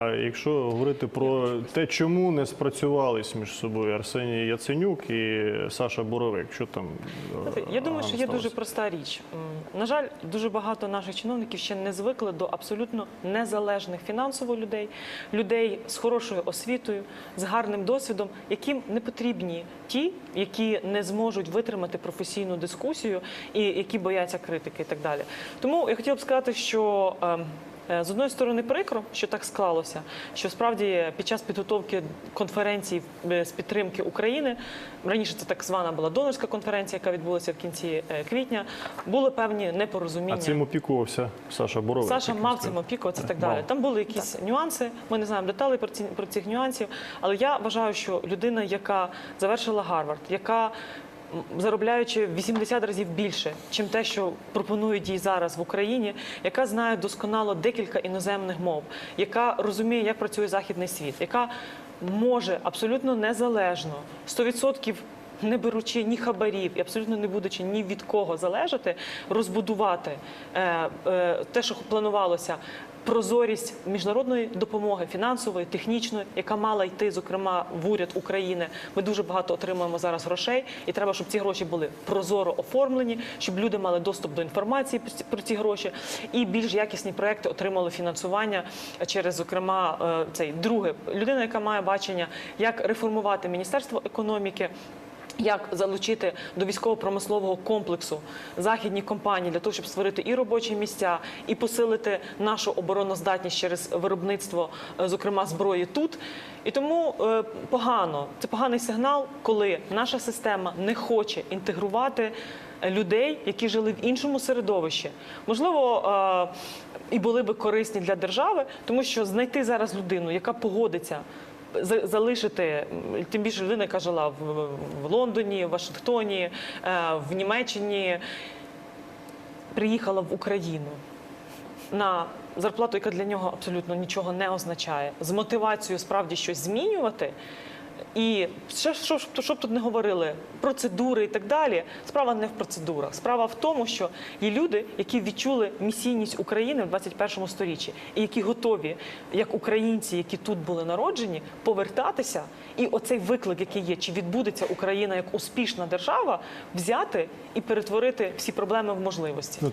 А якщо говорити про те, чому не спрацювались між собою Арсеній Яценюк і Саша Боровик, що там е, Я думаю, що є сталося? дуже проста річ. На жаль, дуже багато наших чиновників ще не звикли до абсолютно незалежних фінансово людей, людей з хорошою освітою, з гарним досвідом, яким не потрібні ті, які не зможуть витримати професійну дискусію і які бояться критики і так далі. Тому я хотіла б сказати, що. Е, З одної сторони, прикро, що так склалося, що справді під час підготовки конференції е, з підтримки України раніше це так звана була донорська конференція, яка відбулася в кінці е, квітня. Були певні непорозуміння. А цим опікувався Саша Боровик. Саша мав цим опікуватися і так Мав. далі. Там були якісь нюанси. Ми не знаємо деталей про ці про цих нюансів. Але я вважаю, що людина, яка завершила Гарвард, яка Заробляючи в 80 разів більше, чим те, що пропонують їй зараз в Україні, яка знає досконало декілька іноземних мов, яка розуміє, як працює західний світ, яка може абсолютно незалежно 100% не беручи ні хабарів і абсолютно не будучи ні від кого залежати, розбудувати е, е, те, що планувалося. Прозорість міжнародної допомоги, фінансової, технічної, яка мала йти, зокрема, в уряд України. Ми дуже багато отримуємо зараз грошей, і треба, щоб ці гроші були прозоро оформлені, щоб люди мали доступ до інформації про ці- гроші, і більш якісні проекти отримали фінансування через, зокрема, е, цей друге людина, яка має бачення, як реформувати міністерство економіки. Як залучити до військово-промислового комплексу західні компанії для того, щоб створити і робочі місця, і посилити нашу обороноздатність через виробництво, е, зокрема зброї тут. І тому е, погано це поганий сигнал, коли наша система не хоче інтегрувати е, людей, які жили в іншому середовищі. Можливо, і були би корисні для держави, тому що знайти зараз людину, яка погодиться залишити тим більше людина, яка жила в, в Лондоні, в Вашингтоні, е, в Німеччині, приїхала в Україну на зарплату, яка для нього абсолютно нічого не означає, з мотивацією справді щось змінювати. І ще що, що, б тут не говорили, процедури і так далі. Справа не в процедурах. Справа в тому, що є люди, які відчули місійність України в 21 сторіччі, і які готові, як українці, які тут були народжені, повертатися. І оцей виклик, який є, чи відбудеться Україна як успішна держава, взяти і перетворити всі проблеми в можливості. Ну,